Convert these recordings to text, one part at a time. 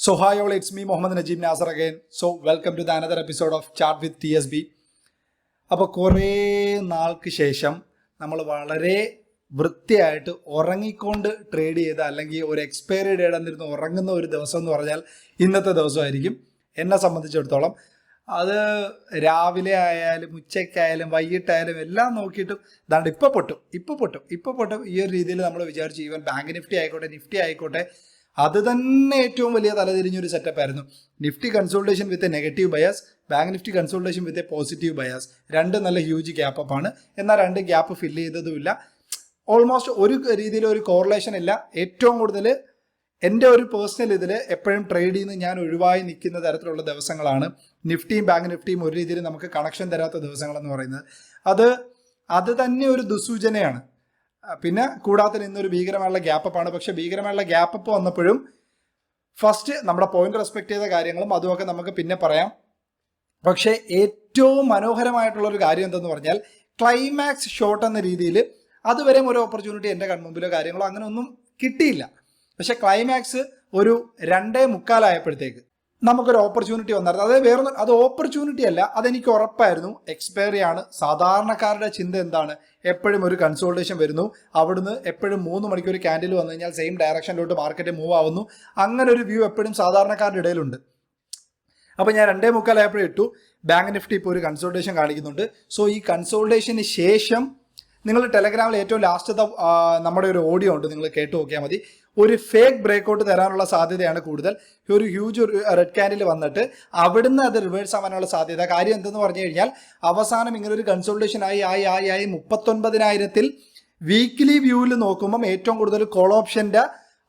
So hi all, it's me Mohammed Najib so again. So welcome to the another episode of Chat with TSB. അപ്പോൾ കുറേ നാൾക്ക് ശേഷം നമ്മൾ വളരെ വൃത്തിയായിട്ട് ഉറങ്ങിക്കൊണ്ട് ട്രേഡ് ചെയ്ത അല്ലെങ്കിൽ ഒരു എക്സ്പയറി ഡേ എന്നിരുന്ന് ഉറങ്ങുന്ന ഒരു ദിവസം എന്ന് പറഞ്ഞാൽ ഇന്നത്തെ ദിവസമായിരിക്കും എന്നെ സംബന്ധിച്ചിടത്തോളം അത് രാവിലെ ആയാലും ഉച്ചയ്ക്കായാലും വൈകിട്ടായാലും എല്ലാം നോക്കിയിട്ടും ദാണ്ട് ഇപ്പോൾ പൊട്ടും ഇപ്പോൾ പൊട്ടും ഇപ്പോൾ പൊട്ടും ഈ ഒരു രീതിയിൽ നമ്മൾ വിചാരിച്ചു ഈവൻ ബാങ്ക് നിഫ്റ്റി ആയിക്കോട്ടെ നിഫ്റ്റി ആയിക്കോട്ടെ അത് തന്നെ ഏറ്റവും വലിയ തലതിരിഞ്ഞൊരു സെറ്റപ്പ് ആയിരുന്നു. Nifty consultation with a negative bias bank Nifty consultation with a positive bias രണ്ട് നല്ല ഹ്യൂജ് ഗ്യാപ്പ് ആണ്. എന്നാൽ രണ്ട് ഗ്യാപ്പ് ഫില്ല് ചെയ്തതുമില്ല. ഓൾമോസ്റ്റ് ഒരു രീതിയിൽ ഒരു കോറിലേഷൻ ഇല്ല. ഏറ്റവും കൂടുതൽ എന്റെ ഒരു പേഴ്സണൽ ഇതിൽ എപ്പോഴും ട്രേഡ് ചെയ്യുന്ന ഞാൻ ഒഴിവായി നിൽക്കുന്ന തരത്തിലുള്ള ദിവസങ്ങളാണ്. നിഫ്റ്റിയും ബാങ്ക് നിഫ്റ്റിയും ഒരു രീതിയിൽ നമുക്ക് കണക്ഷൻ തരാത്ത ദിവസങ്ങളെന്ന് പറയുന്നത്. അത് അത് തന്നെ ഒരു ദുസൂചനയാണ്. പിന്നെ കൂടാതെ ഇന്നൊരു ഭീകരമായുള്ള ആണ് പക്ഷെ ഭീകരമായുള്ള ഗ്യാപ്പപ്പ് വന്നപ്പോഴും ഫസ്റ്റ് നമ്മുടെ പോയിന്റ് റെസ്പെക്ട് ചെയ്ത കാര്യങ്ങളും അതുമൊക്കെ നമുക്ക് പിന്നെ പറയാം. പക്ഷേ ഏറ്റവും മനോഹരമായിട്ടുള്ള ഒരു കാര്യം എന്തെന്ന് പറഞ്ഞാൽ ക്ലൈമാക്സ് ഷോട്ട് എന്ന രീതിയിൽ അതുവരെയും ഒരു ഓപ്പർച്യൂണിറ്റി എന്റെ കൺമുമ്പിലോ കാര്യങ്ങളോ അങ്ങനെ ഒന്നും കിട്ടിയില്ല. പക്ഷെ ക്ലൈമാക്സ് ഒരു രണ്ടേ മുക്കാലായപ്പോഴത്തേക്ക് നമുക്കൊരു ഓപ്പർച്യൂണിറ്റി വന്നായിരുന്നു. അതായത് വേറെ അത് ഓപ്പർച്യൂണിറ്റി അല്ല അതെനിക്ക് ഉറപ്പായിരുന്നു. എക്സ്പയറി ആണ് സാധാരണക്കാരുടെ ചിന്ത എന്താണ്? എപ്പോഴും ഒരു കൺസോൾട്ടേഷൻ വരുന്നു. അവിടുന്ന് എപ്പോഴും മൂന്ന് മണിക്കൂർ ക്യാൻഡിൽ വന്നു കഴിഞ്ഞാൽ സെയിം ഡയറക്ഷനിലോട്ട് മാർക്കറ്റ് മൂവ് ആവുന്നു. അങ്ങനെ ഒരു വ്യൂ എപ്പോഴും സാധാരണക്കാരുടെ ഇടയിലുണ്ട്. അപ്പോൾ ഞാൻ രണ്ടേ മുക്കാലായപ്പോഴും ഇട്ടു. ബാങ്ക് നിഫ്റ്റി ഇപ്പോൾ ഒരു കൺസൾട്ടേഷൻ കാണിക്കുന്നുണ്ട്. സോ ഈ കൺസൾട്ടേഷന് ശേഷം നിങ്ങൾ ടെലഗ്രാമിൽ ഏറ്റവും ലാസ്റ്റത്തെ നമ്മുടെ ഒരു ഓഡിയോ ഉണ്ട് നിങ്ങൾ കേട്ട് നോക്കിയാൽ മതി. ഒരു ഫേക്ക് ബ്രേക്കൗട്ട് തരാനുള്ള സാധ്യതയാണ് കൂടുതൽ. ഒരു ഹ്യൂജ് റെഡ് കാൻഡിൽ വന്നിട്ട് അവിടുന്ന് അത് റിവേഴ്സ് ആവാനുള്ള സാധ്യത. കാര്യം എന്തെന്ന് പറഞ്ഞു കഴിഞ്ഞാൽ അവസാനം ഇങ്ങനെ ഒരു കൺസൾട്ടേഷൻ ആയി ആയി ആയി ആയി മുപ്പത്തൊൻപതിനായിരത്തിൽ വീക്ക്ലി വ്യൂവിൽ നോക്കുമ്പം ഏറ്റവും കൂടുതൽ കോൾ ഓപ്ഷന്റെ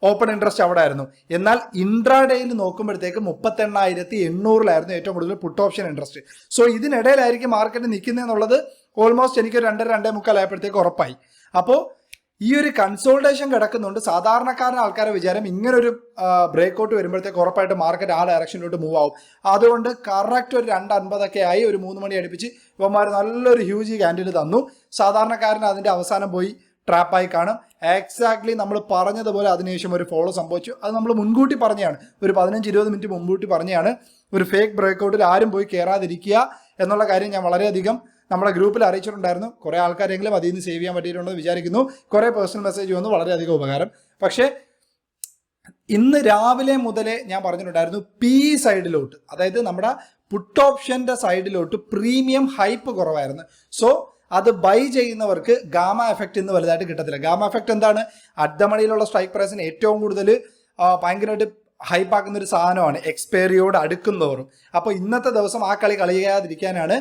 ഓപ്പൺ ഇൻട്രസ്റ്റ് അവിടെ ആയിരുന്നു. എന്നാൽ ഇൻട്രാഡേയിൽ നോക്കുമ്പോഴത്തേക്ക് മുപ്പത്തെണ്ണായിരത്തി എണ്ണൂറിലായിരുന്നു ഏറ്റവും കൂടുതൽ പുട്ട് ഓപ്ഷൻ ഇൻട്രസ്റ്റ് സോ ഇതിനിടയിലായിരിക്കും മാർക്കറ്റ് നിൽക്കുന്നതെന്നുള്ളത് ഓൾമോസ്റ്റ് എനിക്ക് രണ്ടര രണ്ടേ മുക്കാലായപ്പോഴത്തേക്ക് ഉറപ്പായി. അപ്പോൾ ഈ ഒരു കൺസോൾട്ടേഷൻ കിടക്കുന്നുണ്ട്. സാധാരണക്കാരൻ ആൾക്കാരെ വിചാരം ഇങ്ങനൊരു ബ്രേക്ക് ഔട്ട് വരുമ്പോഴത്തേക്ക് ഉറപ്പായിട്ട് മാർക്കറ്റ് ആ ഡയറക്ഷനിലോട്ട് മൂവ് ആവും. അതുകൊണ്ട് കറക്റ്റ് ഒരു രണ്ട് അൻപതൊക്കെ ആയി ഒരു മൂന്ന് മണി അടുപ്പിച്ച് ഇവന്മാർ നല്ലൊരു ഹ്യൂജ് ക്യാൻഡിൽ തന്നു. സാധാരണക്കാരൻ അതിന്റെ അവസാനം പോയി ട്രാപ്പായി കാണും. എക്സാക്ട്ലി നമ്മൾ പറഞ്ഞതുപോലെ അതിനുശേഷം ഒരു ഫോളോ സംഭവിച്ചു. അത് നമ്മൾ മുൻകൂട്ടി പറഞ്ഞതാണ്. ഒരു പതിനഞ്ച് ഇരുപത് മിനിറ്റ് മുൻകൂട്ടി പറഞ്ഞതാണ്. ഒരു ഫേക്ക് ബ്രേക്ക് ഔട്ടിൽ ആരും പോയി കയറാതിരിക്കുക എന്നുള്ള കാര്യം ഞാൻ വളരെയധികം നമ്മുടെ ഗ്രൂപ്പിൽ അറിയിച്ചിട്ടുണ്ടായിരുന്നു. കുറേ ആൾക്കാരെങ്കിലും അതിൽ നിന്ന് സേവ് ചെയ്യാൻ പറ്റിയിട്ടുണ്ടെന്ന് വിചാരിക്കുന്നു. കുറേ പേഴ്സണൽ മെസ്സേജ് വന്നു വളരെയധികം ഉപകാരം. പക്ഷേ ഇന്ന് രാവിലെ മുതലേ ഞാൻ പറഞ്ഞിട്ടുണ്ടായിരുന്നു പി സൈഡിലോട്ട് അതായത് നമ്മുടെ പുട്ട് ഓപ്ഷന്റെ സൈഡിലോട്ട് പ്രീമിയം ഹൈപ്പ് കുറവായിരുന്നു. സോ അത് ബൈ ചെയ്യുന്നവർക്ക് ഗാമ എഫക്റ്റ് ഇന്ന് വലുതായിട്ട് കിട്ടത്തില്ല. ഗാമ എഫക്റ്റ് എന്താണ്? അഡ്ഡമണിയിലുള്ള സ്ട്രൈക്ക് പ്രൈസിന് ഏറ്റവും കൂടുതൽ ഭയങ്കരമായിട്ട് ഹൈപ്പാക്കുന്ന ഒരു സാധനമാണ് എക്സ്പയറിയോട് അടുക്കുന്നവരും അപ്പോൾ ഇന്നത്തെ ദിവസം ആ കളി കളിയാതിരിക്കാനാണ്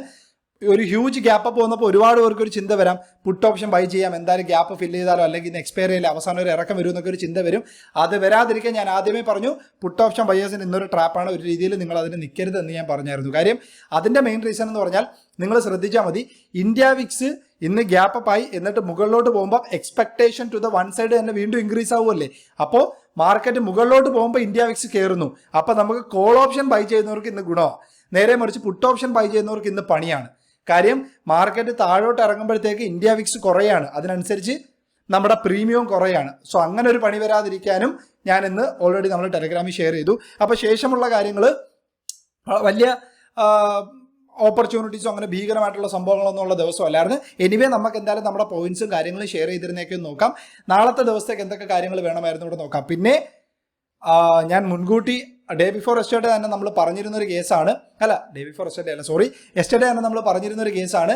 ഒരു ഹ്യൂജ് ഗ്യാപ്പ് അപ്പ് വന്നപ്പോൾ ഒരുപാട് പേർക്ക് ഒരു ചിന്ത വരാം. പുട്ട് ഓപ്ഷൻ ബൈ ചെയ്യാം എന്തായാലും ഗ്യാപ്പ് ഫില്ല് ചെയ്താലോ അല്ലെങ്കിൽ ഇന്ന് എക്സ്പയർ ചെയ്യില്ല അവസാനം ഒരു ഇറക്കം വരും എന്നൊക്കെ ഒരു ചിന്ത വരും. അത് വരാതിരിക്കാൻ ഞാൻ ആദ്യമേ പറഞ്ഞു പുട്ട് ഓപ്ഷൻ ബയേഴ്സിന് ഇന്നൊരു ട്രാപ്പാണ് ഒരു രീതിയിൽ നിങ്ങൾ അതിന് നിൽക്കരുത് എന്ന് ഞാൻ പറഞ്ഞായിരുന്നു. കാര്യം അതിന്റെ മെയിൻ റീസൺ എന്ന് പറഞ്ഞാൽ നിങ്ങൾ ശ്രദ്ധിച്ചാൽ മതി ഇന്ത്യ വിക്സ് ഇന്ന് ഗ്യാപ്പ് അപ്പ് ആയി എന്നിട്ട് മുകളിലോട്ട് പോകുമ്പോൾ expectation to the one side തന്നെ വീണ്ടും ഇൻക്രീസ് ആവുമല്ലേ അപ്പോൾ മാർക്കറ്റ് മുകളിലോട്ട് പോകുമ്പോൾ ഇന്ത്യ വിക്സ് കയറുന്നു അപ്പോൾ നമുക്ക് കോൾ ഓപ്ഷൻ ബൈ ചെയ്യുന്നവർക്ക് ഇന്ന് ഗുണമാണ് നേരെ മറിച്ച് പുട്ട് ഓപ്ഷൻ ബൈ ചെയ്യുന്നവർക്ക് ഇന്ന് പണിയാണ്. കാര്യം മാർക്കറ്റ് താഴോട്ട് ഇറങ്ങുമ്പോഴത്തേക്ക് ഇന്ത്യ വിക്സ് കുറയാണ്. അതിനനുസരിച്ച് നമ്മുടെ പ്രീമിയം കുറയാണ്. സോ അങ്ങനെ ഒരു പണി വരാതിരിക്കാനും ഞാൻ ഇന്ന് ഓൾറെഡി നമ്മൾ ടെലഗ്രാമിൽ ഷെയർ ചെയ്തു. അപ്പോൾ ശേഷമുള്ള കാര്യങ്ങൾ വലിയ ഓപ്പർച്യൂണിറ്റീസോ അങ്ങനെ ഭീകരമായിട്ടുള്ള സംഭവങ്ങളൊന്നും ഉള്ള ദിവസമല്ലായിരുന്നു എനിവേ നമുക്ക് എന്തായാലും നമ്മുടെ പോയിന്റ്സും കാര്യങ്ങളും ഷെയർ ചെയ്തിരുന്നേക്ക് നോക്കാം. നാളത്തെ ദിവസത്തേക്ക് എന്തൊക്കെ കാര്യങ്ങൾ വേണമായിരുന്നു ഇവിടെ നോക്കാം. പിന്നെ ഞാൻ മുൻകൂട്ടി ഡേ ബിഫോർ എസ്റ്റർഡേ തന്നെ നമ്മൾ പറഞ്ഞിരുന്ന ഒരു കേസാണ്. അല്ല ഡേ ബിഫോർ എസ്റ്റർഡേ അല്ല സോറി എസ്റ്റർഡേ തന്നെ നമ്മൾ പറഞ്ഞിരുന്ന ഒരു കേസാണ്.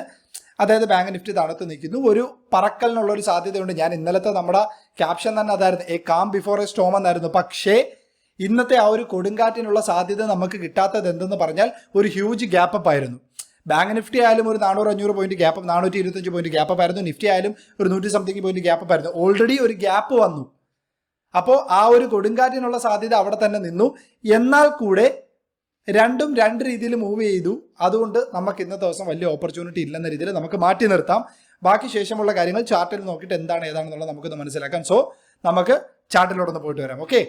അതായത് ബാങ്ക് നിഫ്റ്റി തണുത്ത് നിൽക്കുന്നു. ഒരു പറക്കലിനുള്ള ഒരു സാധ്യതയുണ്ട്. ഞാൻ ഇന്നലത്തെ നമ്മുടെ ക്യാപ്ഷൻ തന്നെ അതായിരുന്നു a calm before a storm എന്നായിരുന്നു. പക്ഷേ ഇന്നത്തെ ആ ഒരു കൊടുങ്കാറ്റിനുള്ള സാധ്യത നമുക്ക് കിട്ടാത്തത് എന്തെന്ന് പറഞ്ഞാൽ ഒരു ഹ്യൂജ് ഗ്യാപ്പ് അപ്പ് ആയിരുന്നു. ബാങ്ക് നിഫ്റ്റി ആയാലും ഒരു നാനൂറ് അഞ്ഞൂറ് പോയിന്റ് ഗ്യാപ്പ് നാനൂറ്റി ഇരുപത്തഞ്ച് പോയിന്റ് ഗ്യാപ്പ് ആയിരുന്നു. നിഫ്റ്റി ആയാലും ഒരു നൂറ്റി സംതിങ് പോയിന്റ് ഗ്യാപ്പ് ആയിരുന്നു. ഓൾറെഡി ഒരു ഗ്യാപ്പ് വന്നു. അപ്പോൾ ആ ഒരു കൊടുങ്കാറ്റിനുള്ള സാധ്യത അവിടെ തന്നെ നിന്നു. എന്നാൽ കൂടെ രണ്ടും രണ്ട് രീതിയിൽ മൂവ് ചെയ്തു. അതുകൊണ്ട് നമുക്ക് ഇന്നത്തെ ദിവസം വലിയ ഓപ്പർച്യൂണിറ്റി ഇല്ലെന്ന രീതിയിൽ നമുക്ക് മാറ്റി നിർത്താം. ബാക്കി ശേഷമുള്ള കാര്യങ്ങൾ ചാർട്ടിൽ നോക്കിയിട്ട് എന്താണ് ഏതാണെന്നുള്ളത് നമുക്കൊന്ന് മനസ്സിലാക്കാം. സോ നമുക്ക് ചാർട്ടിലോടൊന്ന് പോയിട്ട് വരാം. ഓക്കെ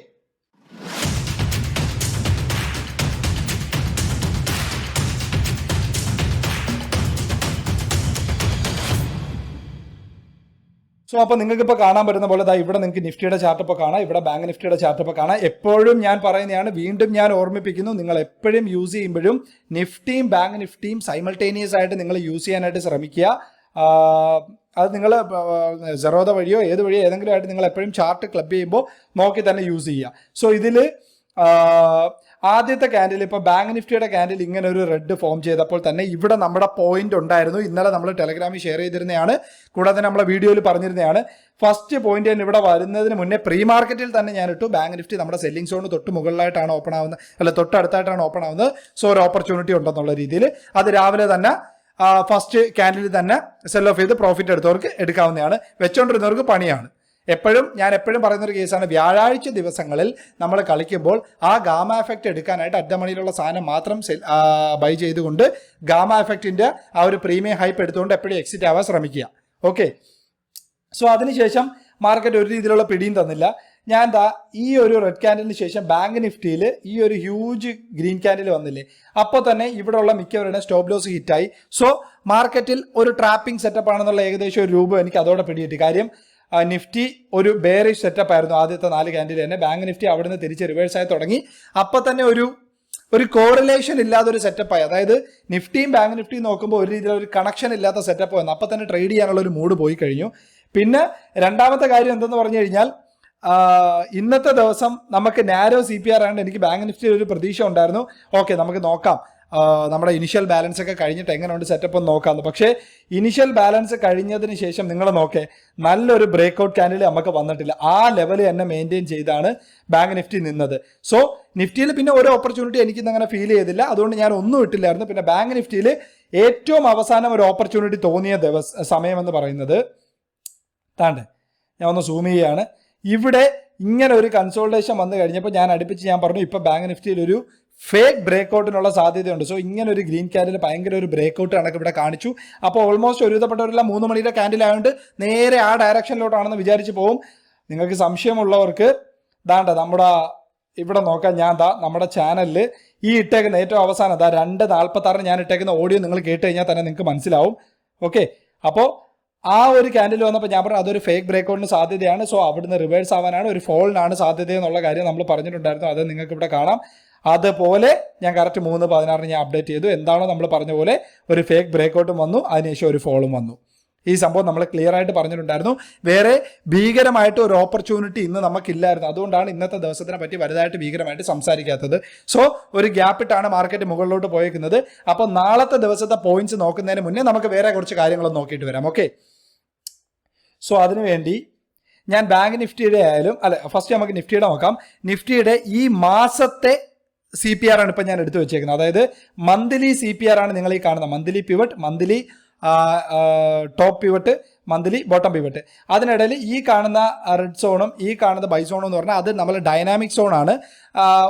സോ അപ്പോൾ നിങ്ങൾക്ക് ഇപ്പോൾ കാണാൻ പറ്റുന്ന പോലെ ദാ ഇവിടെ നിങ്ങൾക്ക് നിഫ്റ്റിയുടെ ചാർട്ട് ഇപ്പോൾ കാണാം. ഇവിടെ ബാങ്ക് നിഫ്റ്റിയുടെ ചാർട്ട് ഇപ്പോൾ കാണാം. എപ്പോഴും ഞാൻ പറയുന്നതാണ് വീണ്ടും ഞാൻ ഓർമ്മിപ്പിക്കുന്നു നിങ്ങൾ എപ്പോഴും യൂസ് ചെയ്യുമ്പോഴും നിഫ്റ്റിയും ബാങ്ക് നിഫ്റ്റിയും സൈമൾട്ടേനിയസ് ആയിട്ട് നിങ്ങൾ യൂസ് ചെയ്യാനായിട്ട് ശ്രമിക്കുക. അത് നിങ്ങൾ സെറോദ വഴിയോ ഏത് വഴിയോ ഏതെങ്കിലും ആയിട്ട് നിങ്ങൾ എപ്പോഴും ചാർട്ട് ക്ലബ് ചെയ്യുമ്പോൾ നോക്കി തന്നെ യൂസ് ചെയ്യുക. സോ ഇതിൽ ആദ്യത്തെ ക്യാൻഡിൽ ഇപ്പോൾ ബാങ്ക് നിഫ്റ്റിയുടെ ക്യാൻഡിൽ ഇങ്ങനെ ഒരു റെഡ് ഫോം ചെയ്തപ്പോൾ തന്നെ ഇവിടെ നമ്മുടെ പോയിന്റ് ഉണ്ടായിരുന്നു. ഇന്നലെ നമ്മൾ ടെലഗ്രാമിൽ ഷെയർ ചെയ്തിരുന്നതാണ് കൂടാതെ നമ്മളെ വീഡിയോയിൽ പറഞ്ഞിരുന്നതാണ് ഫസ്റ്റ് പോയിന്റ് തന്നെ ഇവിടെ വരുന്നതിന് മുന്നേ പ്രീ മാർക്കറ്റിൽ തന്നെ ഞാൻ ഇട്ടു. ബാങ്ക് നിഫ്റ്റി നമ്മുടെ സെല്ലിംഗ് സോൺ തൊട്ട് മുകളിലായിട്ടാണ് ഓപ്പൺ ആവുന്നത്. അല്ല തൊട്ടടുത്തായിട്ടാണ് ഓപ്പൺ ആവുന്നത്. സോ ഒരു ഓപ്പർച്യൂണിറ്റി ഉണ്ടെന്നുള്ള രീതിയിൽ. അത് രാവിലെ തന്നെ ഫസ്റ്റ് ക്യാൻഡിൽ തന്നെ സെൽ ഓഫ് ചെയ്ത് പ്രോഫിറ്റ് എടുത്തവർക്ക് എടുക്കാവുന്നതാണ്. വെച്ചോണ്ടിരുന്നവർക്ക് പണിയാണ്. എപ്പോഴും ഞാൻ എപ്പോഴും പറയുന്നൊരു കേസാണ് വ്യാഴാഴ്ച ദിവസങ്ങളിൽ നമ്മൾ കളിക്കുമ്പോൾ ആ ഗാമ എഫക്റ്റ് എടുക്കാനായിട്ട് അറ്റ മണിയിലുള്ള സാധനം മാത്രം ബൈ ചെയ്തുകൊണ്ട് ഗാമ എഫക്റ്റിന്റെ ആ ഒരു പ്രീമിയം ഹൈപ്പ് എടുത്തുകൊണ്ട് എപ്പോഴും എക്സിറ്റ് ആവാൻ ശ്രമിക്കുക. ഓക്കെ. സോ അതിനുശേഷം മാർക്കറ്റ് ഒരു രീതിയിലുള്ള പിടിയും തന്നില്ല. ഞാൻ ദാ ഈ ഒരു റെഡ് ക്യാൻഡലിന് ശേഷം ബാങ്ക് നിഫ്റ്റിയിൽ ഈ ഒരു ഹ്യൂജ് ഗ്രീൻ ക്യാൻഡിൽ വന്നില്ലേ അപ്പോൾ തന്നെ ഇവിടെയുള്ള മിക്കവരുടെ സ്റ്റോപ്പ് ലോസ് ഹിറ്റായി സോ മാർക്കറ്റിൽ ഒരു ട്രാപ്പിംഗ് സെറ്റപ്പ് ആണെന്നുള്ള ഏകദേശം ഒരു രൂപം എനിക്ക് അതോടെ പിടിയിട്ട് കാര്യം നിഫ്റ്റി ഒരു ബേറിഷ് സെറ്റപ്പ് ആയിരുന്നു ആദ്യത്തെ നാല് ക്യാൻഡിൽ തന്നെ. ബാങ്ക് നിഫ്റ്റി അവിടുന്ന് തിരിച്ച് റിവേഴ്സ് ആയി തുടങ്ങി. അപ്പൊ തന്നെ ഒരു ഒരു കോറിലേഷൻ ഇല്ലാത്ത ഒരു സെറ്റപ്പായി അതായത് നിഫ്റ്റിയും ബാങ്ക് നിഫ്റ്റിയും നോക്കുമ്പോൾ ഒരു രീതിയിൽ ഒരു കണക്ഷൻ ഇല്ലാത്ത സെറ്റപ്പ് വന്നു. അപ്പൊ തന്നെ ട്രേഡ് ചെയ്യാനുള്ള ഒരു മൂഡ് പോയി കഴിഞ്ഞു. പിന്നെ രണ്ടാമത്തെ കാര്യം എന്തെന്ന് പറഞ്ഞു കഴിഞ്ഞാൽ ഇന്നത്തെ ദിവസം നമുക്ക് നാരോ സി പി ആർ ആണ് എനിക്ക് ബാങ്ക് നിഫ്റ്റിയിൽ ഒരു പ്രതീക്ഷ ഉണ്ടായിരുന്നു. ഓക്കെ നമുക്ക് നോക്കാം. നമ്മുടെ ഇനിഷ്യൽ ബാലൻസ് ഒക്കെ കഴിഞ്ഞിട്ട് എങ്ങനെയുണ്ട് സെറ്റപ്പ് ഒന്ന് നോക്കാമെന്ന് പക്ഷേ ഇനിഷ്യൽ ബാലൻസ് കഴിഞ്ഞതിന് ശേഷം നിങ്ങൾ നോക്കേ നല്ലൊരു ബ്രേക്ക് ഔട്ട് ക്യാൻഡിൽ നമുക്ക് വന്നിട്ടില്ല. ആ ലെവൽ തന്നെ മെയിന്റെയിൻ ചെയ്താണ് ബാങ്ക് നിഫ്റ്റി നിന്നത്. സോ നിഫ്റ്റിയിൽ പിന്നെ ഒരു ഓപ്പർച്യൂണിറ്റി എനിക്ക് അങ്ങനെ ഫീൽ ചെയ്തില്ല. അതുകൊണ്ട് ഞാൻ ഒന്നും ഇട്ടില്ലായിരുന്നു. പിന്നെ ബാങ്ക് നിഫ്റ്റിയിൽ ഏറ്റവും അവസാനം ഒരു ഓപ്പർച്യൂണിറ്റി തോന്നിയ ദിവസ സമയമെന്ന് പറയുന്നത് താണ്ട് ഞാൻ ഒന്ന് സൂം ചെയ്യുകയാണ് ഇവിടെ ഇങ്ങനെ ഒരു കൺസോൾട്ടേഷൻ വന്നു കഴിഞ്ഞപ്പോൾ ഞാൻ അടുപ്പിച്ച് ഞാൻ പറഞ്ഞു ഇപ്പോൾ ബാങ്ക് നിഫ്റ്റിയിൽ ഒരു ഫേക്ക് ബ്രേക്ക് ഔട്ടിനുള്ള സാധ്യതയുണ്ട്. സോ ഇങ്ങനെ ഒരു ഗ്രീൻ ക്യാൻഡിൽ ഭയങ്കര ഒരു ബ്രേക്ക് ഔട്ട് കണക്ക് ഇവിടെ കാണിച്ചു. അപ്പോൾ ഓൾമോസ്റ്റ് ഒരുവിധപ്പെട്ടവരെല്ലാം മൂന്ന് മണിയുടെ ക്യാൻഡിൽ ആയതുകൊണ്ട് നേരെ ആ ഡയറക്ഷനിലോട്ടാണെന്ന് വിചാരിച്ച് പോവും. നിങ്ങൾക്ക് സംശയമുള്ളവർക്ക് ദാണ്ട നമ്മുടെ ഇവിടെ നോക്കാം ഞാൻ ദാ നമ്മുടെ ചാനലിൽ ഈ ഇട്ടേക്കുന്ന ഏറ്റവും അവസാനം ദാ രണ്ട് നാൽപ്പത്താറിന് ഞാൻ ഇട്ടേക്കുന്ന ഓഡിയോ നിങ്ങൾ കേട്ട് കഴിഞ്ഞാൽ തന്നെ നിങ്ങൾക്ക് മനസ്സിലാവും. ഓക്കെ അപ്പോൾ ആ ഒരു ക്യാൻഡിൽ വന്നപ്പോൾ ഞാൻ പറഞ്ഞു അതൊരു ഫേക്ക് ബ്രേക്ക് ഔട്ടിന് സാധ്യതയാണ്. സോ അവിടുന്ന് റിവേഴ്സ് ആവാനാണ് ഒരു ഫോളിനാണ് സാധ്യത എന്നുള്ള കാര്യം നമ്മൾ പറഞ്ഞിട്ടുണ്ടായിരുന്നു. അത് നിങ്ങൾക്ക് ഇവിടെ കാണാം. അതുപോലെ ഞാൻ കറക്റ്റ് മൂന്ന് പതിനാറിന് ഞാൻ അപ്ഡേറ്റ് ചെയ്തു. എന്താണോ നമ്മൾ പറഞ്ഞ പോലെ ഒരു ഫേക്ക് ബ്രേക്കൗട്ടും വന്നു അതിനുശേഷം ഒരു ഫോളും വന്നു. ഈ സംഭവം നമ്മൾ ക്ലിയർ ആയിട്ട് പറഞ്ഞിട്ടുണ്ടായിരുന്നു. വേറെ ഭീകരമായിട്ട് ഒരു ഓപ്പർച്യൂണിറ്റി ഇന്ന് നമുക്കില്ലായിരുന്നു. അതുകൊണ്ടാണ് ഇന്നത്തെ ദിവസത്തിനെ പറ്റി വലുതായിട്ട് ഭീകരമായിട്ട് സംസാരിക്കാത്തത്. സോ ഒരു ഗ്യാപ്പ് ഇട്ടാണ് മാർക്കറ്റ് മുകളിലോട്ട് പോയേക്കുന്നത്. അപ്പോൾ നാളത്തെ ദിവസത്തെ പോയിന്റ്സ് നോക്കുന്നതിന് മുന്നേ നമുക്ക് വേറെ കുറച്ച് കാര്യങ്ങൾ നോക്കിയിട്ട് വരാം. ഓക്കെ സോ അതിനുവേണ്ടി ഞാൻ ബാങ്ക് നിഫ്റ്റിയുടെ ആയാലും അല്ല ഫസ്റ്റ് നമുക്ക് നിഫ്റ്റിയുടെ നോക്കാം. നിഫ്റ്റിയുടെ ഈ മാസത്തെ സി പി ആർ ആണ് ഇപ്പം ഞാൻ എടുത്തു വെച്ചേക്കുന്നത്. അതായത് മന്ത്ലി സി പി ആർ ആണ് നിങ്ങൾ ഈ കാണുന്നത് monthly pivot monthly top pivot monthly bottom pivot അതിനിടയിൽ ഈ കാണുന്ന റെഡ് സോണും ഈ കാണുന്ന ബൈ സോണും എന്ന് പറഞ്ഞാൽ അത് നമ്മൾ ഡൈനാമിക് സോണാണ്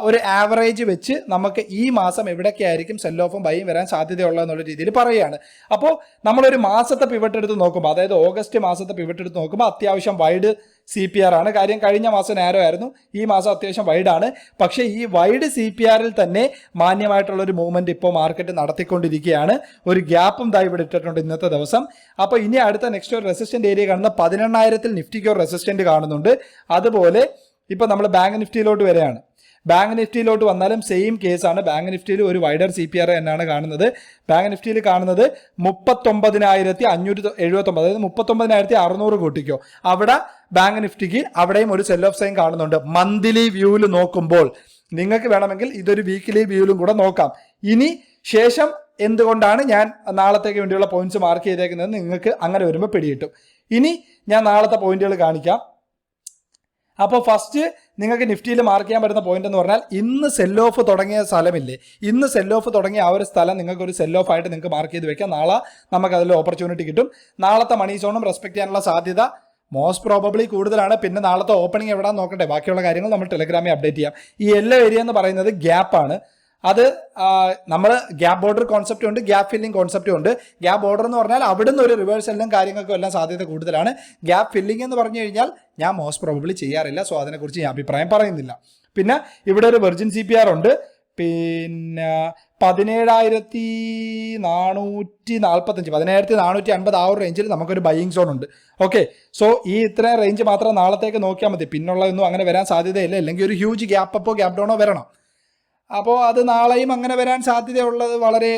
ഒരു ആവറേജ് വെച്ച് നമുക്ക് ഈ മാസം എവിടെയൊക്കെ ആയിരിക്കും സെൽ ഓഫും ബൈയും വരാൻ സാധ്യതയുള്ള എന്നുള്ള രീതിയിൽ പറയുകയാണ്. അപ്പോൾ നമ്മളൊരു മാസത്തെ പിവട്ട് എടുത്ത് നോക്കുമ്പോൾ അതായത് ഓഗസ്റ്റ് മാസത്തെ പിവട്ട് എടുത്ത് നോക്കുമ്പോൾ അത്യാവശ്യം വൈഡ് സി പി ആർ ആണ്. കാര്യം കഴിഞ്ഞ മാസം നാരോ ആയിരുന്നു. ഈ മാസം അത്യാവശ്യം വൈഡാണ് പക്ഷേ ഈ വൈഡ് സി പി ആറിൽ തന്നെ മാന്യമായിട്ടുള്ള ഒരു മൂവ്മെന്റ് ഇപ്പോൾ മാർക്കറ്റ് നടത്തിക്കൊണ്ടിരിക്കുകയാണ്. ഒരു ഗ്യാപ്പും ദാ ഇട്ടിട്ടുണ്ട് ഇന്നത്തെ ദിവസം. അപ്പോൾ ഇനി അടുത്ത നെക്സ്റ്റ് ഒരു റെസിസ്റ്റന്റ് ഏരിയ കാണുന്ന പതിനെണ്ണായിരത്തിൽ നിഫ്റ്റിക്ക് ഒരു റെസിസ്റ്റന്റ് കാണുന്നുണ്ട്. അതുപോലെ ഇപ്പോൾ നമ്മൾ ബാങ്ക് നിഫ്റ്റിയിലോട്ട് വരെയാണ് ബാങ്ക് നിഫ്റ്റിയിലോട്ട് വന്നാലും സെയിം കേസാണ് ബാങ്ക് നിഫ്റ്റിയിൽ ഒരു വൈഡർ സി പി ആർ എന്നാണ് കാണുന്നത്. ബാങ്ക് നിഫ്റ്റിയിൽ കാണുന്നത് മുപ്പത്തൊമ്പതിനായിരത്തി അഞ്ഞൂറ്റി എഴുപത്തൊമ്പത്. അതായത് മുപ്പത്തൊമ്പതിനായിരത്തി അറുന്നൂറ് കൂട്ടിക്കോ. അവിടെ ബാങ്ക് നിഫ്റ്റിക്ക് അവിടെയും ഒരു സെൽ ഓഫ് സൈൻ കാണുന്നുണ്ട്. മന്ത്ലി വ്യൂവിൽ നോക്കുമ്പോൾ നിങ്ങൾക്ക് വേണമെങ്കിൽ ഇതൊരു വീക്കിലി വ്യൂവിലും കൂടെ നോക്കാം. ഇനി ശേഷം എന്തുകൊണ്ടാണ് ഞാൻ നാളത്തേക്ക് വേണ്ടിയുള്ള പോയിന്റ്സ് മാർക്ക് ചെയ്തേക്കുന്നത്? നിങ്ങൾക്ക് അങ്ങനെ വരുമ്പോൾ പിടികിട്ടും. ഇനി ഞാൻ നാളത്തെ പോയിന്റുകൾ കാണിക്കാം. അപ്പോൾ ഫസ്റ്റ് നിങ്ങൾക്ക് നിഫ്റ്റിയിൽ മാർക്ക് ചെയ്യാൻ പറ്റുന്ന പോയിന്റ് എന്ന് പറഞ്ഞാൽ ഇന്ന് സെൽ ഓഫ് തുടങ്ങിയ സ്ഥലമില്ലേ? ഇന്ന് സെൽ ഓഫ് തുടങ്ങിയ ആ ഒരു സ്ഥലം നിങ്ങൾക്ക് ഒരു സെൽ ഓഫ് ആയിട്ട് നിങ്ങൾക്ക് മാർക്ക് ചെയ്ത് വെക്കാം. നാളെ നമുക്ക് അതിൽ ഓപ്പർച്യൂണിറ്റി കിട്ടും. നാളത്തെ മണി സോണും റെസ്പെക്ട് ചെയ്യാനുള്ള സാധ്യത മോസ്റ്റ് പ്രോബബ്ലി കൂടുതലാണ്. പിന്നെ നാളത്തെ ഓപ്പണിംഗ് എവിടെ നോക്കട്ടെ. ബാക്കിയുള്ള കാര്യങ്ങൾ നമ്മൾ ടെലഗ്രാമിൽ അപ്ഡേറ്റ് ചെയ്യാം. ഈ എല്ലാ ഏരിയ എന്ന് പറയുന്നത് ഗ്യാപ്പാണ് അത് നമ്മൾ ഗ്യാപ്പ് ബോർഡർ കോൺസെപ്റ്റും ഉണ്ട് ഗ്യാപ്പ് ഫില്ലിംഗ് കോൺസെപ്റ്റും ഉണ്ട്. ഗ്യാപ്പ് ബോർഡർ എന്ന് പറഞ്ഞാൽ അവിടുന്ന് ഒരു റിവേഴ്സലിനും കാര്യങ്ങൾക്കും എല്ലാം സാധ്യത കൂടുതലാണ്. ഗ്യാപ്പ് ഫില്ലിംഗ് എന്ന് പറഞ്ഞു കഴിഞ്ഞാൽ ഞാൻ മോസ്റ്റ് പ്രോബബ്ലി ചെയ്യാറില്ല സോ അതിനെക്കുറിച്ച് ഞാൻ അഭിപ്രായം പറയുന്നില്ല. പിന്നെ ഇവിടെ ഒരു വെർജിൻ സി പി ആർ ഉണ്ട്. പിന്നെ പതിനേഴായിരത്തി നാനൂറ്റി നാൽപ്പത്തഞ്ച് പതിനേഴായിരത്തി നാനൂറ്റി അൻപത് ആ ഒരു റേഞ്ചിൽ നമുക്കൊരു ബൈയിങ് സോൺ ഉണ്ട്. ഓക്കെ സോ ഈ ഇത്രയും റേഞ്ച് മാത്രം നാളത്തേക്ക് നോക്കിയാൽ മതി. പിന്നുള്ളതൊന്നും അങ്ങനെ വരാൻ സാധ്യതയില്ല. അല്ലെങ്കിൽ ഒരു ഹ്യൂജ് ഗ്യാപ്പ് അപ്പോ ഗ്യാപ്പ് ഡൗണോ വരണം. അപ്പോൾ അത് നാളെയും അങ്ങനെ വരാൻ സാധ്യതയുള്ളത് വളരെ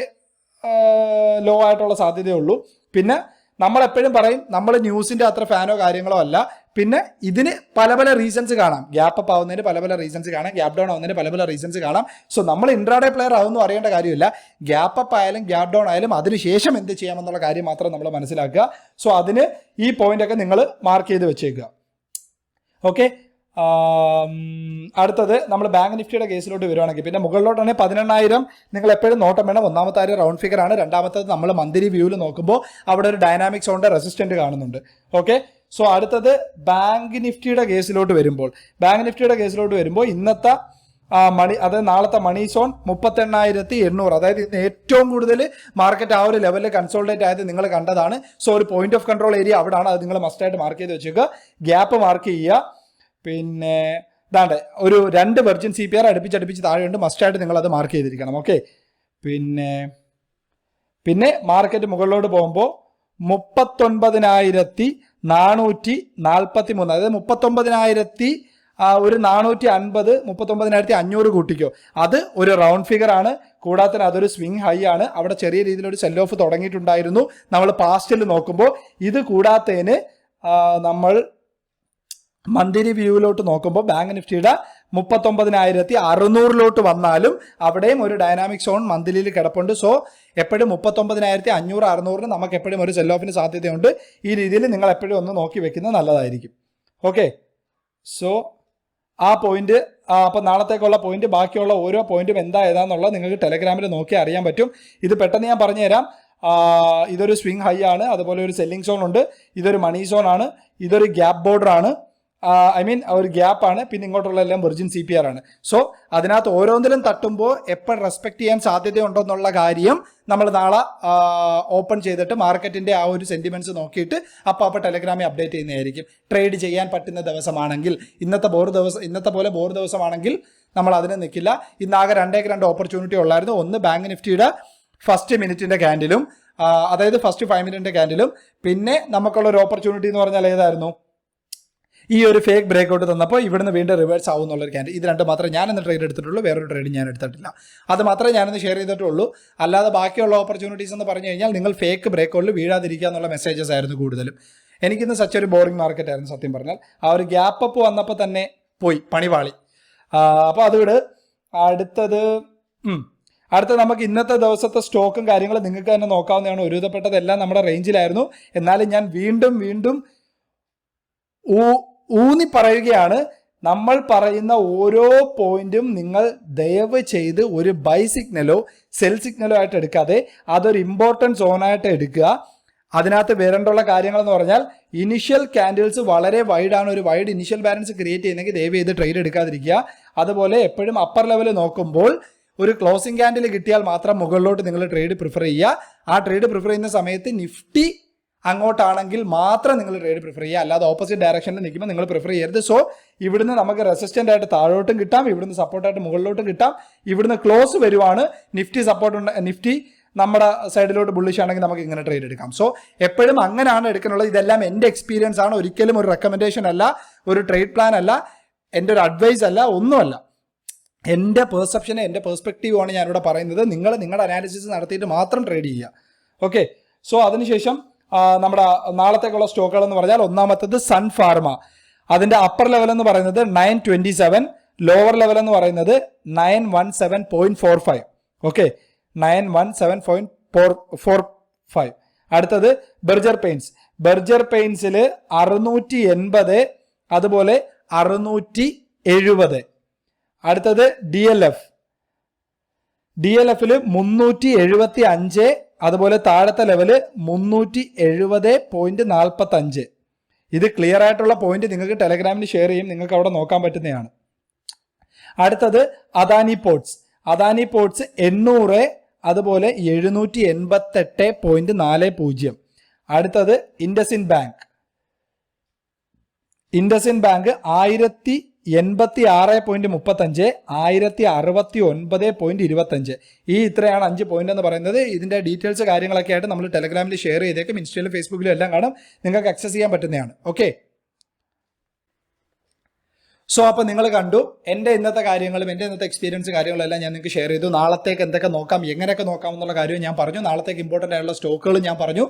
ലോ ആയിട്ടുള്ള സാധ്യതയുള്ളൂ. പിന്നെ നമ്മൾ എപ്പോഴും പറയും നമ്മൾ ന്യൂസിന്റെ അത്ര ഫാനോ കാര്യങ്ങളോ അല്ല. പിന്നെ ഇതിന് പല പല റീസൺസ് കാണാം. ഗ്യാപ്പ് അപ്പ് ആവുന്നതിന് പല പല റീസൺസ് കാണാം. ഗ്യാപ്പ് ഡൗൺ ആവുന്നതിന് പല പല റീസൺസ് കാണാം. സോ നമ്മൾ ഇൻട്രാഡേ പ്ലെയർ ആവുമെന്ന് അറിയേണ്ട കാര്യമില്ല. ഗ്യാപ്പ് അപ്പ് ആയാലും ഗ്യാപ്പ് ഡൗൺ ആയാലും അതിനുശേഷം എന്ത് ചെയ്യാമെന്നുള്ള കാര്യം മാത്രം നമ്മൾ മനസ്സിലാക്കുക. സോ അതിന് ഈ പോയിന്റ് ഒക്കെ നിങ്ങൾ മാർക്ക് ചെയ്ത് വെച്ചേക്കുക. ഓക്കെ അടുത്തത് നമ്മൾ ബാങ്ക് നിഫ്റ്റിയുടെ കേസിലോട്ട് വരുവാണെങ്കിൽ. പിന്നെ മുകളിലോട്ടാണെങ്കിൽ പതിനെണ്ണായിരം. നിങ്ങൾ എപ്പോഴും നോട്ടം വേണം. ഒന്നാമത്തെ ആയിരം റൗണ്ട് ഫിഗർ ആണ്. രണ്ടാമത്തത് നമ്മൾ മന്ത്ലി വ്യൂവിൽ നോക്കുമ്പോൾ അവിടെ ഒരു ഡൈനാമിക് സോണിന്റെ റെസിസ്റ്റന്റ് കാണുന്നുണ്ട്. ഓക്കെ സോ അടുത്തത് ബാങ്ക് നിഫ്റ്റിയുടെ കേസിലോട്ട് വരുമ്പോൾ. ബാങ്ക് നിഫ്റ്റിയുടെ കേസിലോട്ട് വരുമ്പോൾ ഇന്നത്തെ മണി അതായത് നാളത്തെ മണി സോൺ മുപ്പത്തെണ്ണായിരത്തി എണ്ണൂറ് അതായത് ഇന്ന് ഏറ്റവും കൂടുതൽ മാർക്കറ്റ് ആ ഒരു ലെവലിൽ കൺസോൾട്ടേറ്റ് ആയത് നിങ്ങൾ കണ്ടതാണ്. സോ ഒരു പോയിന്റ് ഓഫ് കൺട്രോൾ ഏരിയ അവിടാണ്. അത് നിങ്ങൾ മസ്റ്റായിട്ട് മാർക്ക് ചെയ്ത് വെച്ചേക്കുക. ഗ്യാപ്പ് മാർക്ക് ചെയ്യുക. പിന്നെ ഇതാണ്ട് ഒരു രണ്ട് വെർജിൻ സി പി ആർ അടുപ്പിച്ച് അടുപ്പിച്ച് താഴെയുണ്ട്. മസ്റ്റായിട്ട് നിങ്ങൾ അത് മാർക്ക് ചെയ്തിരിക്കണം ഓക്കെ പിന്നെ പിന്നെ മാർക്കറ്റ് മുകളിലോട്ട് പോകുമ്പോൾ മുപ്പത്തൊൻപതിനായിരത്തി നാനൂറ്റി നാൽപ്പത്തി മൂന്ന് അതായത് മുപ്പത്തൊമ്പതിനായിരത്തി ഒരു നാനൂറ്റി അൻപത് മുപ്പത്തൊമ്പതിനായിരത്തി അഞ്ഞൂറ് കൂട്ടിക്കോ. അത് ഒരു റൗണ്ട് ഫിഗർ ആണ്. കൂടാതെ അതൊരു സ്വിംഗ് ഹൈ ആണ്. അവിടെ ചെറിയ രീതിയിൽ ഒരു സെൽ ഓഫ് തുടങ്ങിയിട്ടുണ്ടായിരുന്നു. നമ്മൾ പാസ്റ്റിൽ നോക്കുമ്പോൾ ഇത് കൂടാത്തതിന് നമ്മൾ മന്ത്ലി വ്യൂവിലോട്ട് നോക്കുമ്പോൾ ബാങ്ക് നിഫ്റ്റിയുടെ മുപ്പത്തൊമ്പതിനായിരത്തി അറുന്നൂറിലോട്ട് വന്നാലും അവിടെയും ഒരു ഡൈനാമിക് സോൺ മന്ത്ലിയിൽ കിടപ്പുണ്ട്. സോ എപ്പോഴും മുപ്പത്തൊമ്പതിനായിരത്തി അഞ്ഞൂറ് അറുന്നൂറിന് നമുക്ക് എപ്പോഴും ഒരു സെൽ ഓഫിന് സാധ്യതയുണ്ട്. ഈ രീതിയിൽ നിങ്ങൾ എപ്പോഴും ഒന്ന് നോക്കി വെക്കുന്നത് നല്ലതായിരിക്കും. ഓക്കെ സോ ആ പോയിന്റ് അപ്പോൾ നാളത്തേക്കുള്ള പോയിന്റ് ബാക്കിയുള്ള ഓരോ പോയിന്റും എന്താ ഏതാന്നുള്ളത് നിങ്ങൾക്ക് ടെലഗ്രാമിൽ നോക്കി അറിയാൻ പറ്റും. ഇത് പെട്ടെന്ന് ഞാൻ പറഞ്ഞുതരാം. ഇതൊരു സ്വിംഗ് ഹൈ ആണ്. അതുപോലെ ഒരു സെല്ലിംഗ് സോൺ ഉണ്ട്. ഇതൊരു മണി സോൺ ആണ്. ഇതൊരു ഗ്യാപ്പ് ബോർഡർ ആണ്. ഐ മീൻ ഒരു ഗ്യാപ്പാണ് പിന്നെ ഇങ്ങോട്ടുള്ള എല്ലാം വെർജിൻ സി പി ആർ ആണ്. സോ അതിനകത്ത് ഓരോന്നിലും തട്ടുമ്പോൾ എപ്പോൾ റെസ്പെക്ട് ചെയ്യാൻ സാധ്യതയുണ്ടോ എന്നുള്ള കാര്യം നമ്മൾ നാളെ ഓപ്പൺ ചെയ്തിട്ട് മാർക്കറ്റിന്റെ ആ ഒരു സെന്റിമെന്റ്സ് നോക്കിയിട്ട് അപ്പോൾ അപ്പോൾ ടെലഗ്രാമിൽ അപ്ഡേറ്റ് ചെയ്യുന്നതായിരിക്കും. ട്രേഡ് ചെയ്യാൻ പറ്റുന്ന ദിവസമാണെങ്കിൽ ഇന്നത്തെ ബോർ ദിവസം ഇന്നത്തെ പോലെ ബോർ ദിവസമാണെങ്കിൽ നമ്മൾ അതിന് നിൽക്കില്ല ഇന്നാകെ രണ്ടേക്ക് രണ്ട് ഓപ്പർച്യൂണിറ്റി ഉള്ളായിരുന്നു. ഒന്ന് ബാങ്ക് നിഫ്റ്റിയുടെ ഫസ്റ്റ് മിനിറ്റിന്റെ ക്യാൻഡിലും അതായത് ഫസ്റ്റ് ഫൈവ് മിനിറ്റിന്റെ ക്യാൻഡിലും പിന്നെ നമുക്കുള്ള ഒരു ഓപ്പർച്യൂണിറ്റി എന്ന് പറഞ്ഞാൽ ഏതായിരുന്നു? ഈ ഒരു ഫേക്ക് ബ്രേക്ക് ഔട്ട് തന്നപ്പോൾ ഇവിടുന്ന് വീണ്ടും റിവേഴ്സ് ആവും എന്നുള്ളൊരു ക്യാൻഡ് ഇത് രണ്ട് മാത്രമേ ഞാനിന്ന് ട്രേഡ് എടുത്തിട്ടുള്ളൂ വേറൊരു ട്രേഡ് ഞാൻ എടുത്തിട്ടില്ല. അത് മാത്രമേ ഞാനൊന്ന് ഷെയർ ചെയ്തിട്ടുള്ളൂ. അല്ലാതെ ബാക്കിയുള്ള ഓപ്പർച്യൂണിറ്റീസ് എന്ന് പറഞ്ഞു കഴിഞ്ഞാൽ നിങ്ങൾ ഫേക്ക് ബ്രേക്ക് ഔട്ടിൽ വീഴാതിരിക്കുക എന്നുള്ള മെസ്സേജസ് ആയിരുന്നു കൂടുതലും. എനിക്കിന്ന് സച്ച് ഒരു ബോറിംഗ് മാർക്കറ്റ് ആയിരുന്നു സത്യം പറഞ്ഞാൽ. ആ ഒരു ഗ്യാപ്പ് അപ്പ് വന്നപ്പോൾ തന്നെ പോയി പണിവാളി. അപ്പോൾ അതുകൊണ്ട് അടുത്തത് അടുത്ത നമുക്ക് ഇന്നത്തെ ദിവസത്തെ സ്റ്റോക്കും കാര്യങ്ങളും നിങ്ങൾക്ക് തന്നെ നോക്കാവുന്നതാണ്. ഒരുവിധപ്പെട്ടതെല്ലാം നമ്മുടെ റേഞ്ചിലായിരുന്നു എന്നാലും ഞാൻ വീണ്ടും വീണ്ടും ഊന്നി പറയുകയാണ് നമ്മൾ പറയുന്ന ഓരോ പോയിന്റും നിങ്ങൾ ദയവ് ചെയ്ത് ഒരു ബൈ സിഗ്നലോ സെൽ സിഗ്നലോ ആയിട്ട് എടുക്കാതെ അതൊരു ഇമ്പോർട്ടന്റ് സോണായിട്ട് എടുക്കുക. അതിനകത്ത് വരേണ്ടുള്ള കാര്യങ്ങൾ എന്ന് പറഞ്ഞാൽ ഇനിഷ്യൽ ക്യാൻഡിൽസ് വളരെ വൈഡാണ് ഒരു വൈഡ് ഇനിഷ്യൽ ബാലൻസ് ക്രിയേറ്റ് ചെയ്യുന്നെങ്കിൽ ദയവ് ചെയ്ത് ട്രേഡ് എടുക്കാതിരിക്കുക. അതുപോലെ എപ്പോഴും അപ്പർ ലെവൽ നോക്കുമ്പോൾ ഒരു ക്ലോസിംഗ് ക്യാൻഡിൽ കിട്ടിയാൽ മാത്രം മുകളിലോട്ട് നിങ്ങൾ ട്രേഡ് പ്രിഫർ ചെയ്യുക. ആ ട്രേഡ് പ്രിഫർ ചെയ്യുന്ന സമയത്ത് നിഫ്റ്റി അങ്ങോട്ടാണെങ്കിൽ മാത്രം നിങ്ങൾ ട്രേഡ് പ്രിഫർ ചെയ്യുക. അല്ലാതെ ഓപ്പോസിറ്റ് ഡയറക്ഷനിൽ നിൽക്കുമ്പോൾ നിങ്ങൾ പ്രിഫർ ചെയ്യരുത്. സോ ഇവിടുന്ന് നമുക്ക് റെസിസ്റ്റന്റ് ആയിട്ട് താഴോട്ടും കിട്ടാം. ഇവിടുന്ന് സപ്പോർട്ടായിട്ട് മുകളിലോട്ടും കിട്ടാം. ഇവിടുന്ന് ക്ലോസ് വരുവാണ്. നിഫ്റ്റി സപ്പോർട്ട് നിഫ്റ്റി നമ്മുടെ സൈഡിലോട്ട് ബുള്ളിഷ് ആണെങ്കിൽ നമുക്ക് ഇങ്ങനെ ട്രേഡ് എടുക്കാം. സോ എപ്പോഴും അങ്ങനെയാണ് എടുക്കാനുള്ളത്. ഇതെല്ലാം എന്റെ എക്സ്പീരിയൻസ് ആണ്. ഒരിക്കലും ഒരു റെക്കമെൻഡേഷൻ അല്ല. ഒരു ട്രേഡ് പ്ലാൻ അല്ല. എന്റെ ഒരു അഡ്വൈസ് അല്ല. ഒന്നുമല്ല. എന്റെ പെർസെപ്ഷൻ എന്റെ പെർസ്പെക്റ്റീവാണ് ഞാനിവിടെ പറയുന്നത്. നിങ്ങൾ നിങ്ങളുടെ അനാലിസിസ് നടത്തിയിട്ട് മാത്രം ട്രേഡ് ചെയ്യുക. ഓക്കെ സോ അതിനുശേഷം നമ്മുടെ നാളത്തേക്കുള്ള സ്റ്റോക്കുകൾ എന്ന് പറഞ്ഞാൽ ഒന്നാമത്തത് സൺ ഫാർമ. അതിന്റെ അപ്പർ ലെവൽ എന്ന് പറയുന്നത് nine twenty seven lower level എന്ന് പറയുന്നത് nine one seven point four five okay nine one seven point four four five അടുത്തത് ബെർജർ പെയിൻസ് ബെർജർ പെയിൻസിൽ അറുന്നൂറ്റി എൺപത് അതുപോലെ അറുന്നൂറ്റി എഴുപത് അടുത്തത് D L F D L എഫിൽ മുന്നൂറ്റി എഴുപത്തി അഞ്ച് അതുപോലെ താഴത്തെ ലെവൽ മുന്നൂറ്റി എഴുപത് പോയിന്റ് നാൽപ്പത്തി അഞ്ച് ഇത് ക്ലിയർ ആയിട്ടുള്ള പോയിന്റ് നിങ്ങൾക്ക് ടെലഗ്രാമിൽ ഷെയർ ചെയ്യും നിങ്ങൾക്ക് അവിടെ നോക്കാൻ പറ്റുന്നതാണ്. അടുത്തത് അദാനി പോർട്സ് അദാനി പോർട്സ് എണ്ണൂറ് അതുപോലെ എഴുന്നൂറ്റി എൺപത്തെട്ട് പോയിന്റ് നാല് പൂജ്യം. അടുത്തത് ഇൻഡസിൻ ബാങ്ക്. ഇൻഡസിൻ ബാങ്ക് ആയിരത്തി എൺപത്തി ആറ് പോയിന്റ് മുപ്പത്തഞ്ച് ആയിരത്തി അറുപത്തി ഒൻപത് പോയിന്റ് ഇരുപത്തഞ്ച്. ഈ ഇത്രയാണ് അഞ്ച് പോയിന്റ് എന്ന് പറയുന്നത്. ഇതിന്റെ ഡീറ്റെയിൽസ് കാര്യങ്ങളൊക്കെ ആയിട്ട് നമ്മൾ ടെലഗ്രാമിൽ ഷെയർ ചെയ്തേക്കും. ഇൻസ്റ്റയിലും ഫേസ്ബുക്കിലും എല്ലാം കാണും. നിങ്ങൾക്ക് അക്സസ് ചെയ്യാൻ പറ്റുന്നതാണ്. ഓക്കെ സോ അപ്പോൾ നിങ്ങൾ കണ്ടു എന്റെ ഇന്നത്തെ കാര്യങ്ങളും എന്റെ ഇന്നത്തെ എക്സ്പീരിയൻസ് കാര്യങ്ങളും എല്ലാം ഞാൻ നിങ്ങൾക്ക് ഷെയർ ചെയ്തു. നാളത്തേക്ക് എന്തൊക്കെ നോക്കാം എങ്ങനെയൊക്കെ നോക്കാം എന്നുള്ള കാര്യവും ഞാൻ പറഞ്ഞു. നാളത്തേക്ക് ഇമ്പോർട്ടന്റ് ആയിട്ടുള്ള സ്റ്റോക്കുകൾ ഞാൻ പറഞ്ഞു.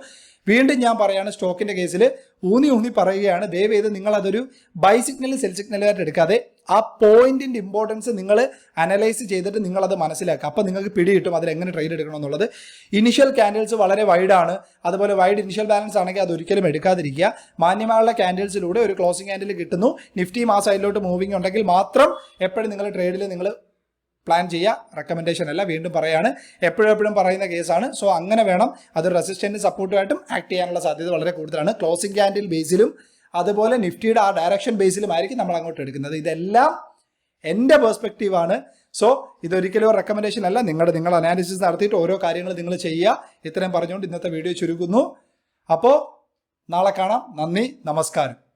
വീണ്ടും ഞാൻ പറയാണ് സ്റ്റോക്കിന്റെ കേസിൽ ഊന്നി ഊന്നി പറയുകയാണ്. ദയവ് ചെയ്ത് നിങ്ങൾ അതൊരു ബൈ സിഗ്നൽ സെൽ സിഗ്നലായിട്ട് എടുക്കാതെ ആ പോയിന്റിന്റെ ഇമ്പോർട്ടൻസ് നിങ്ങൾ അനലൈസ് ചെയ്തിട്ട് നിങ്ങൾ അത് മനസ്സിലാക്കുക. അപ്പോൾ നിങ്ങൾക്ക് പിടി കിട്ടും അതിൽ എങ്ങനെ ട്രേഡ് എടുക്കണം എന്നുള്ളത് ഇനിഷ്യൽ ക്യാൻഡിൽസ് വളരെ വൈഡാണ് അതുപോലെ വൈഡ് ഇനിഷ്യൽ ബാലൻസ് ആണെങ്കിൽ അത് ഒരിക്കലും എടുക്കാതിരിക്കുക. മാന്യമായുള്ള ക്യാൻഡിൽസിലൂടെ ഒരു ക്ലോസിംഗ് ക്യാൻഡിൽ കിട്ടുന്നു. നിഫ്റ്റി ആ സൈഡിലോട്ട് മൂവിങ് ഉണ്ടെങ്കിൽ മാത്രം എപ്പോഴും നിങ്ങൾ ട്രേഡിൽ നിങ്ങൾ പ്ലാൻ ചെയ്യുക. റെക്കമെൻഡേഷൻ അല്ല വീണ്ടും പറയാണ്. എപ്പോഴും എപ്പോഴും പറയുന്ന കേസാണ് സോ അങ്ങനെ വേണം. അത് റെസിസ്റ്റന്റ് സപ്പോർട്ടുമായിട്ടും ആക്ട് ചെയ്യാനുള്ള സാധ്യത വളരെ കൂടുതലാണ്. ക്ലോസിംഗ് ക്യാൻഡിൽ ബേസിലും അതുപോലെ നിഫ്റ്റിയുടെ ആ ഡയറക്ഷൻ ബേസിലും ആയിരിക്കും നമ്മൾ അങ്ങോട്ട് എടുക്കുന്നത്. ഇതെല്ലാം എന്റെ പെർസ്പെക്റ്റീവാണ് സോ ഇതൊരിക്കലും റെക്കമെൻഡേഷൻ അല്ല. നിങ്ങളുടെ നിങ്ങൾ അനാലിസിസ് നടത്തിയിട്ട് ഓരോ കാര്യങ്ങൾ നിങ്ങൾ ചെയ്യുക. ഇത്രയും പറഞ്ഞുകൊണ്ട് ഇന്നത്തെ വീഡിയോ ചുരുക്കുന്നു. അപ്പോൾ നാളെ കാണാം. നന്ദി. നമസ്കാരം.